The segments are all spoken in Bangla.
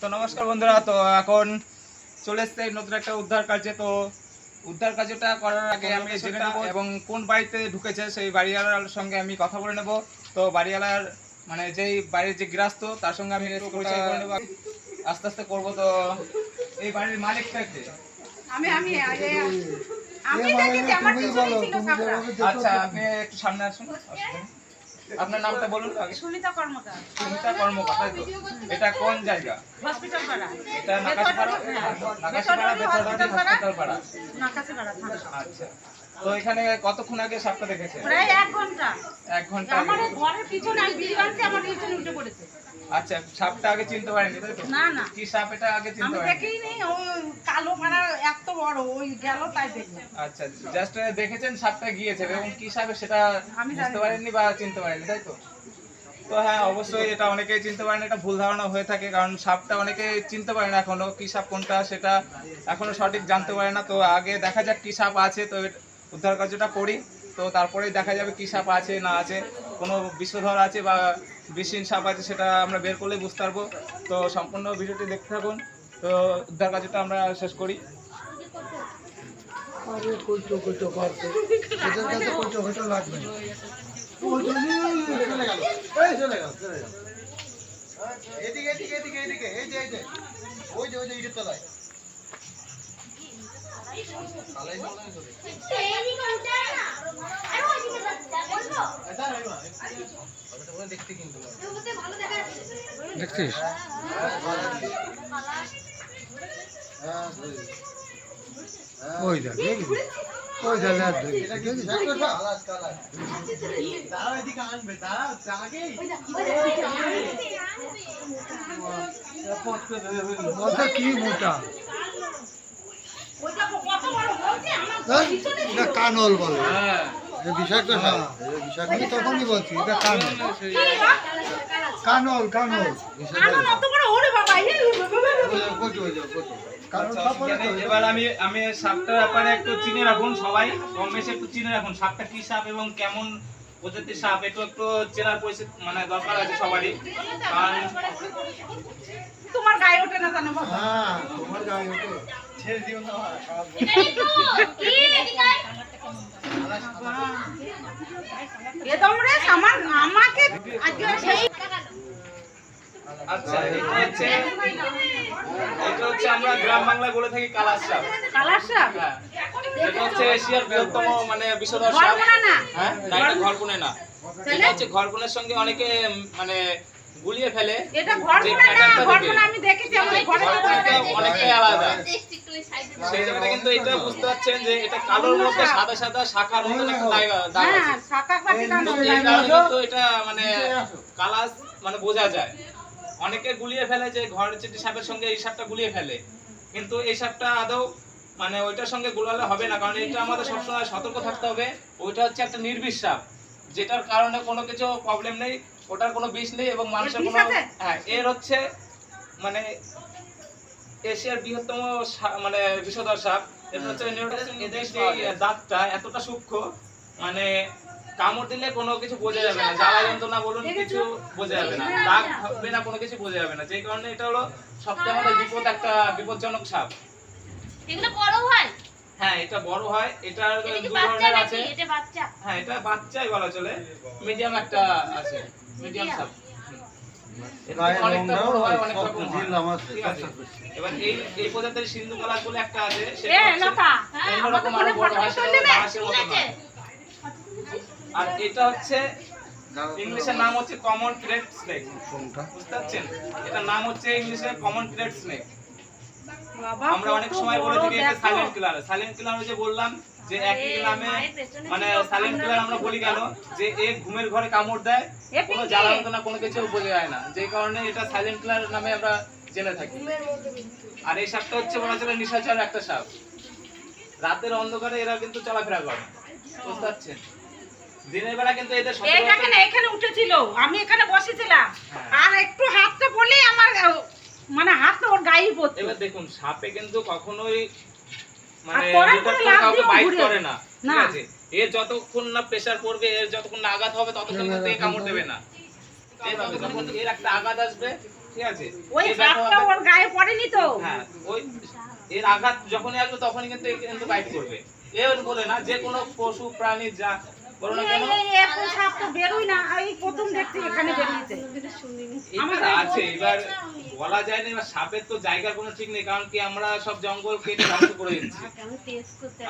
তো নমস্কার বন্ধুরা তো এখন চলে এসছে নতুন একটা উদ্ধার কার্যে। তো উদ্ধার কার্যটা করার আগে আমি জেনে নেব এবং কোন বাড়িতে ঢুকেছে সেই বাড়িওয়ালার সঙ্গে আমি কথা বলে নেব। তো বাড়িওয়ালার মানে যেই বাড়ির যে গৃহস্থ তার সঙ্গে আমি একটু পরিচয় করে নেব। আস্তে আস্তে করব। তো এই বাড়ির মালিকটা কে আমি আমি আগে আমি দেখেছি আমার পিছনে ছিল সাপটা। আচ্ছা আপনি একটু সামনে আসুন। আসুন। আপনার নামটা বলুন আগে। সুনিতা কর্মকার। সুমিতা কর্মকার এটা কোন জায়গা? হসপিটাল পাড়া। এটা নাকাশিপাড়া? নাকাশিপাড়া বেতরবাড়ি হসপিটাল পাড়া নাকাশি পাড়া আচ্ছা। তো এখানে কতক্ষণ আগে সাপটা দেখেছে প্রায় এক ঘণ্টা। এক ঘণ্টা আমার ঘরের পিছনে আমি বিড়ি বানছি আমার পিছনে উঠে পড়েছে। আচ্ছা সাপটা আগে চিনতে পারেনি না না। কি সাপ এটা আগে চিনতে আমি পারেনি? দেখেই নেই ওই কালো পাড়া এত বড় ওই গেল তাই দেখলাম। আচ্ছা জাস্ট দেখেছেন সাপটা গিয়েছে এবং কি সাপ সেটা আমি বুঝতে পারেননি বা চিনতে পারেননি তাই তো? তো হ্যাঁ অবশ্যই এটা অনেকেই চিনতে পারেন এটা ভুল ধারণা হয়ে থাকে কারণ সাপটা অনেকে চিনতে পারে না এখনও কি সাপ কোনটা সেটা এখনও সঠিক জানতে পারে না। তো আগে দেখা যাক কি সাপ আছে তো উদ্ধার কার্যটা করি। তো তারপরেই দেখা যাবে কি সাপ আছে না আছে কোনো বিষধর আছে বা বিষহীন সাপ আছে সেটা আমরা বের করলে বুঝতে পারব তো সম্পূর্ণ ভিডিওটি দেখতে থাকুন তো উদ্ধার কার্যটা আমরা শেষ করি আরে কইটো কইটো করতে এদের কাছে কইটো কইটো লাগবে না। ওই জন্যই চলে গেল। এই চলে গেল, চলে গেল। এদিকে, এদিকে, এদিকে, এদিকে, এই যে, এই যে। ওই যে, ওই যে, ইটের তলায়। চলে। এটা নয় মা, ওটা বলে দেখতে কিন্তু নয়। দেখছিস? হ্যাঁ, ওই দেখ ওই দেখ কি মোটা? এটা কানল বলে। হ্যাঁ। সাপ। আমি তখনই বলছি এটা কানল। কানল কানল। আচ্ছা। এবার আমি আমি সাপটার ব্যাপারে একটু চিনে রাখুন সবাই কম বেশি একটু চিনে রাখুন সাপটা কি সাপ এবং কেমন প্রজাতির সাপ একটু একটু চেনার পরিস্থিতি মানে দরকার আছে সবারই। কারণ তোমার গায়ে ওঠে না জানো হ্যাঁ তোমার গায়ে ওঠে। ছেড়ে দিও না, আমার আমাকে আচ্ছা এটা হচ্ছে এটা হচ্ছে আমরা গ্রাম বাংলায় বলে থাকি কালার সাপ কালার সাপ এটা হচ্ছে এশিয়ার বৃহত্তম মানে বিষধর সাপ না? হ্যাঁ না এটা ঘরকুনে না। এটা হচ্ছে ঘরকুনের সঙ্গে অনেকে মানে গুলিয়ে ফেলে। এটা ঘরকোনা না patternটা আমি দেখেছি ঘরে অনেকটাই আলাদা। সেই জায়গাটা কিন্তু এটা বুঝতে পারছেন যে এটা কালোর মধ্যে সাদা সাদা শাখার মতন একটা দাগ দাগ আছে হ্যাঁ শাখা কিন্তু এটা মানে কালার মানে বোঝা যায়। অনেকে গুলিয়ে ফেলে যে চেটি সাপের সঙ্গে এই সাপটা গুলিয়ে ফেলে। কিন্তু এই সাপটা আদৌ মানে ওইটার সঙ্গে গুলালে হবে না কারণ এটা আমাদের সবসময় সতর্ক থাকতে হবে। ওইটা হচ্ছে একটা নির্বিষ সাপ যেটার কারণে কোনো কিছু প্রবলেম নেই ওটার কোনো বিষ নেই এবং মানুষের কোনো হ্যাঁ এর হচ্ছে মানে এশিয়ার বৃহত্তম মানে বিষধর সাপ। হচ্ছে এদের দাঁতটা এতটা সূক্ষ্ম মানে কামড় দিলে কোনো কিছু বোঝা যাবে না। জ্বালা যন্ত্রণা বলুন কিছু বোঝা যাবে না। দাগ হবে না কোনো কিছু বোঝা যাবে না। যে কারণে এটা হলো সবচেয়ে আমাদের বিপদ একটা বিপজ্জনক সাপ। এগুলো বড় হয়? হ্যাঁ এটা বড় হয়। এটার এটা দু ধরনের আছে। হ্যাঁ এটা বাচ্চাই বলা চলে। মিডিয়াম একটা আছে। মিডিয়াম। সাপ। এবার এই এই প্রজাতির সিন্ধু কালার বলে একটা আছে সেটা হচ্ছে লতা। হ্যাঁ অন্যরকম আরও বড় হয় এটা হচ্ছে ইংলিশের নাম হচ্ছে কমন ক্রেট স্নেক বুঝতে পারছেন? এটার নাম হচ্ছে ইংলিশে কমন ক্রেট স্নেক আমরা অনেক সময় বলে থাকি এটা সাইলেন্ট কিলার সাইলেন্ট কিলার যে বললাম যে মায়ের পেছনে মানে সাইলেন্ট কিলার আমরা বলি কেন যে এ ঘুমের ঘরে কামড় দেয় কোনো। জ্বালা যন্ত্রণা কোনো কিছু বোঝা যায় না। যে কারণে এটা সাইলেন্ট কিলার নামে আমরা জেনে থাকি। আর এই সাপটা হচ্ছে বলা চলে নিশাচর একটা সাপ। রাতের অন্ধকারে এরা কিন্তু চলাফেরা করে। বুঝতে পারছেন? দিনের বেলা কিন্তু এদের কেন এখানে উঠেছিল। আমি এখানে বসেছিলাম। হ্যাঁ। আর একটু হাতটা আমার মানে ওর গায়ে পড়তো। এবার দেখুন সাপে কিন্তু কখনোই মানে বাইট করে না ঠিক আছে? এর যতক্ষণ না প্রেসার পড়বে এর যতক্ষণ না আঘাত হবে ততক্ষণ কিন্তু এ কামড় দেবে না। এর একটা আঘাত আসবে ঠিক আছে? ওই এই ব্যথা সাপটা হবে। ওর গায়ে পড়েনি তো। হ্যাঁ ওই এর আঘাত যখনই আসবে তখনই কিন্তু এ কিন্তু বাইট করবে। এর বলে না যে কোনো পশু প্রাণী যা সাপ তো বেরোই না এই প্রথম দেখছি এখানে বেরিয়েছে। আছে এবার বলা যায় না এবার সাপের তো জায়গার কোনো ঠিক নেই কারণ কি আমরা সব জঙ্গল কেটে ধ্বংস করে দিচ্ছি।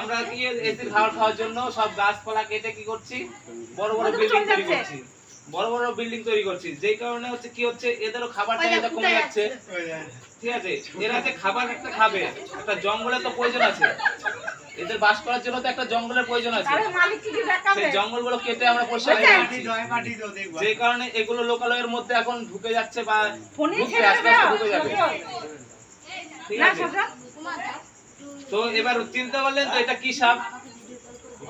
আমরা কি এসি খাওয়ার খাওয়ার জন্য সব গাছপালা কেটে কি করছি? বড় বড় বিল্ডিং তৈরি করছি। বড় বড় বিল্ডিং তৈরি করছি। যেই কারণে হচ্ছে কি হচ্ছে এদেরও খাবার চাহিদা কমে যাচ্ছে। ঠিক আছে? এরা যে খাবার একটা খাবে একটা জঙ্গলে তো প্রয়োজন আছে। এদের বাস করার জন্য তো একটা জঙ্গলের প্রয়োজন আছে। সেই জঙ্গলগুলো কেটে আমরা পরিষ্কার যে কারণে এগুলো লোকালয়ের মধ্যে এখন ঢুকে যাচ্ছে বা ঢুকবে আস্তে আস্তে ঢুকে যাবে। ঠিক আছে? তো এবার চিন্তা করলেন তো এটা কি সাপ?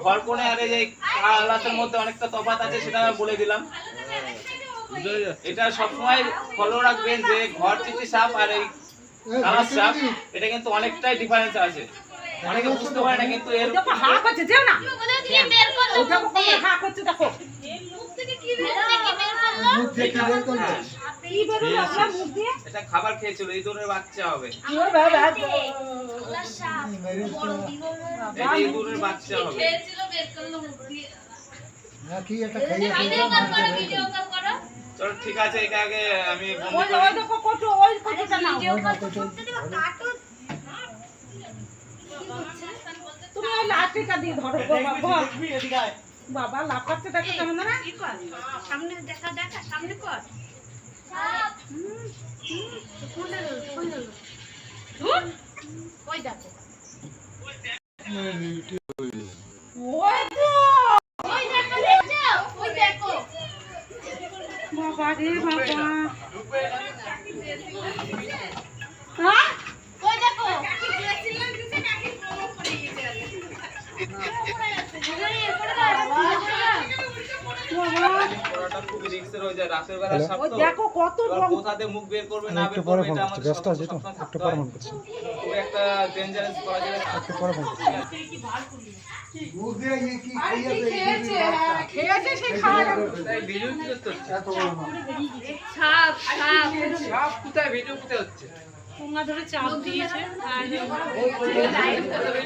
ঘর কোণে আর এই যে কালাসের মধ্যে অনেকটা তফাৎ আছে সেটা আমি বলে দিলাম। এটা সবসময় ফলো রাখবেন যে ঘর চিঠি সাপ আর এই কালার সাপ এটা কিন্তু অনেকটাই ডিফারেন্স আছে। অনেকে বুঝতে পারে না কিন্তু এর দেখো হা করছে যেও না। বের করল দেখো মুখ কত দিয়ে? হা করছে দেখো। মুখ থেকে কি বের করল? মুখ দেখে বের করবে কি বেরোলো আপনার মুখ দিয়ে? এটা খাবার খেয়েছিল এই দূরের বাচ্চা হবে। ওই বাবা, ওলা সাপ বড় বিগল এটা এই দূরের বাচ্চা হবে। খেয়েছিল বের করল মুখ দিয়ে। কি একটা খাইয়ে ভিডিও কল করো ভিডিও কল করো। চলো ঠিক আছে এটা আগে আমি বন্দি ওই ওই দেখো কত ওই কতটা নাও। ভিডিও কল করতে দিবা কার্টুন তুমি ওই লাঠিটা দিয়ে ধরো বাবা। বাবা লাফাচ্ছে দেখো কেমন না সামনে দেখা দেখা সামনে কর। ওই দেখো ওই তো ওই দেখো। দেখো ওই দেখো। বাবা রে বাবা। খুবই রিস্কের যায় রাতের বেলা সাপ তো দেখো কত এবার রং কোথা দিয়ে মুখ বের করবে না বের করবে এটা আমাদের ব্যস্ত আছি? তো একটু পরে ফোন করছি। খুব একটা ডেঞ্জারাস করা যায় একটু পরে ফোন করছি। মুখ দিয়ে কি কি খেয়েছে? হ্যাঁ, খেয়েছে সেই খাওয়া তাই ভিডিও করতে হচ্ছে? এত বড় মাছ। সাপ সাপ সাপ কোথায় ভিডিও কোথায় হচ্ছে? টোঙা ধরে চাপ দিয়েছে আর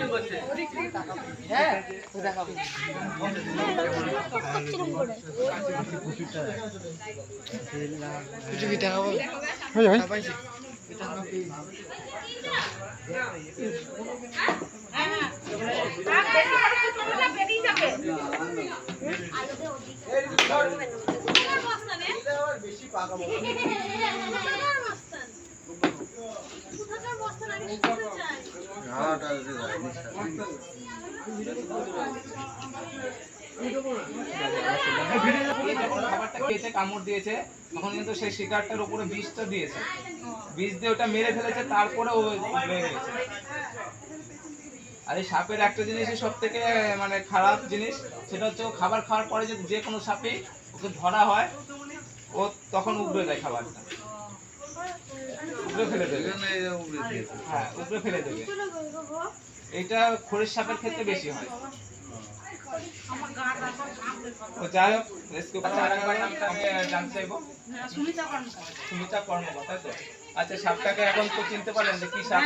করছে হয়ে যাবে আর বেশি করে কিছু না বেরিয়ে যাবে এই যখন খাবারটা খেয়েছে কামড় দিয়েছে, তখন কিন্তু সেই শিকারটার উপরে বিষটা দিয়েছে। বিষ দিয়ে ওটা মেরে ফেলেছে তারপরে আর এই সাপের একটা জিনিসই সব থেকে মানে খারাপ জিনিস, সেটা হচ্ছে খাবার খাওয়ার পরে যদি যে কোনো সাপে ওকে ধরা হয়, ও তখন উগড়ে যায় খাবারটা। উগড়ে ফেলে দেবে। হ্যাঁ উগড়ে ফেলে দেবে। এটা খড়ির সাপের ক্ষেত্রে বেশি হয়। যাই হোক রেস্কিউ আরেকবার নামটা আমি জানতে চাইব। সুমিতা কর্মকর তো? আচ্ছা সাপটাকে এখন তো চিনতে পারলেন যে কি সাপ।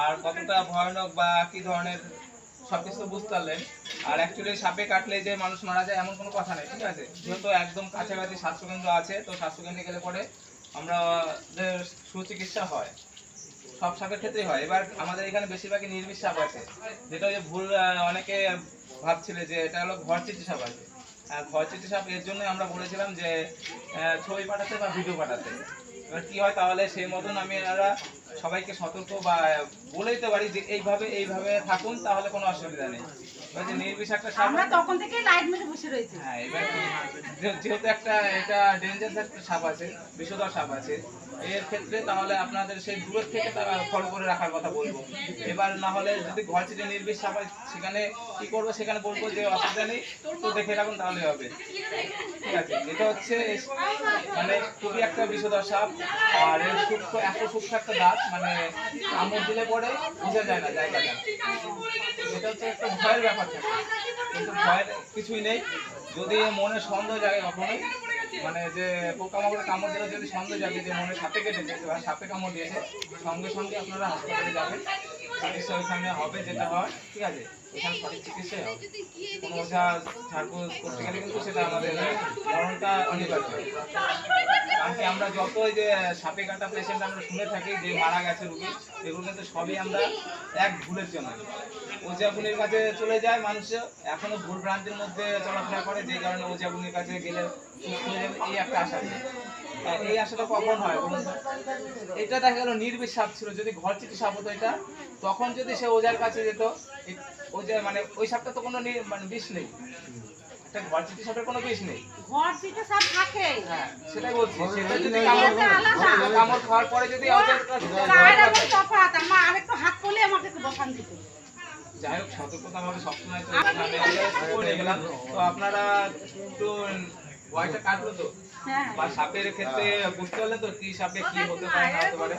আর কতটা ভয়ানক বা কি ধরনের সবকিছু তো বুঝতে পারলেন। আর অ্যাকচুয়ালি সাপে কাটলে যে মানুষ মারা যায় এমন কোনো কথা নেই ঠিক আছে? যেহেতু একদম কাছাকাছি স্বাস্থ্যকেন্দ্র আছে তো স্বাস্থ্যকেন্দ্রে গেলে পরে আমরা সুচিকিৎসা হয়। সব সাপের ক্ষেত্রেই হয়। এবার আমাদের এখানে বেশিরভাগই নির্বিষ সাপ আছে। যেটা ওই যে ভুল অনেকে ভাবছিলে যে এটা হলো ঘর চিঠি সাপ আছে। ঘর চিঠি সাপ এর জন্য আমরা বলেছিলাম যে ছবি পাঠাতে বা ভিডিও পাঠাতে। এবার কি হয় তাহলে সেই মতন আমি এনারা সবাইকে সতর্ক বা বলে দিতে পারি যে এইভাবে এইভাবে থাকুন তাহলে কোনো অসুবিধা নেই। এবার যে নির্বিষ একটা সাপ আমরা তখন থেকে লাইট মেরে বসে রয়েছি। হ্যাঁ এবার যেহেতু একটা এটা ডেঞ্জারাস একটা সাপ আছে বিষধর সাপ আছে এর ক্ষেত্রে তাহলে আপনাদের সেই দূরের থেকে তারা ফলো করে রাখার কথা বলব। এবার না হলে যদি ঘর নির্বিষ সাপ হয় সেখানে কি করব? সেখানে বলব যে অসুবিধা নেই তো দেখে রাখুন তাহলে হবে। ঠিক আছে এটা হচ্ছে মানে খুবই একটা বিষধর সাপ আর এর সূক্ষ্ম এত সূক্ষ্ম একটা দাঁত মানে কামড় দিলে পরে বোঝা যায় না জায়গাটা এটা হচ্ছে একটা ভয়ের ব্যাপার থাকে। কিন্তু ভয়ের কিছুই নেই। যদি মনে সন্দেহ জাগে কখনোই মানে যে পোকামাকড়ে কামড় দিলে যদি সন্দেহ জাগে যে মনে সাপে কেটেছে, বা সাপে কামড় দিয়েছে, সঙ্গে সঙ্গে আপনারা হাসপাতালে যাবেন। চিকিৎসা ওইখানে হবে যেটা হয়, ঠিক আছে? ওইখানে সঠিক কোনো ঝাড়ফুঁক করতে গেলে কিন্তু সেটা আমাদের অনিবার্য। কারণ আমরা যে সাপে কাটা পেশেন্ট আমরা শুনে থাকি যে মারা গেছে রুগী সবই আমরা এক ভুলের জন্য। ওঝা বুনির কাছে চলে যায় মানুষ, এখনও ভুল ভ্রান্তির মধ্যে চলাফেরা করে, যে কারণে ওঝা বুনির কাছে গেলে এই একটা আশা। এই আশাটা কখন হয় এটা দেখা গেল নির্বিষ ছিল, যদি ঘর সাপ হতো এটা তখন যদি সে ওজার কাছে যেত ওঝা মানে ওই সাপটা তো কোনো নি- মানে বিষ নেই। একটা ঘর চিঠি সাপের কোনো বিষ নেই। ঘর থেকে সব থাকে। হ্যাঁ সেটাই বলছি সেটা যদি কামড় কামড় খাওয়ার পরে যদি ওঝার কাছে যায়, গায়ের ঘর আমার কাছে- তফাৎ আমার আরেকটু হাত করলে আমাকে একটু বসান দিত। যাই হোক সতর্কতা ভাবে সবসময় তো গেলাম। আপনারা একটু ভয়টা কাটলো তো? হ্যাঁ। বা সাপের ক্ষেত্রে বুঝতে পারলে তো কি সাপে কি হতে পারে না হতে পারে?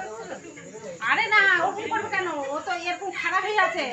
আরে না ওরকম করবে কেন? ও তো এরকম খারাপ হয়ে আছে।